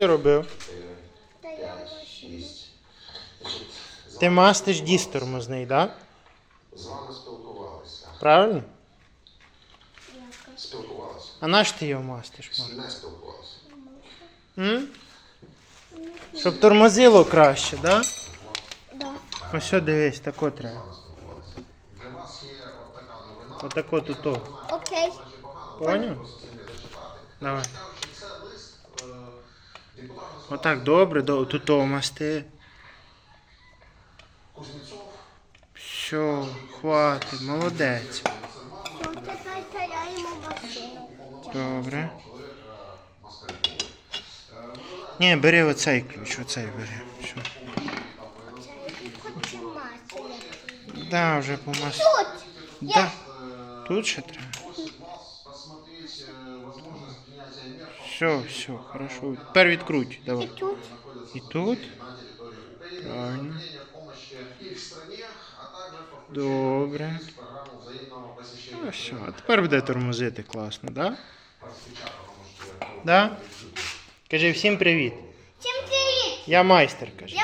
ти робив? Та я ваші. Ти мастиш діс тормозний, так? З вами спілкувалися. Правильно? Спілкувалися. А наш ти його мастиш, мам? Не спілкувалися. М? Щоб тормозило краще, так? Да. Ось що дивись, тако треба. Отако тут. Окей. Поняв? Давай. Отак, добре, до, тут масти. Все, хватить, молодець. Ну, тепер. Добре. Ні, бери оцей ключ, оцей бери. Все. Да, вже по мас... Тут. Да. Тут ще треба. Все, все, хорошо. Тепер відкруть, І давай. тут. І тут? на территории Украины, Правильно. помощи их стране, а также по Добре. Ну все, а тепер буде тормозити класно, да? Да? Кажи всім привіт. Всім привіт. Я майстер, кажи.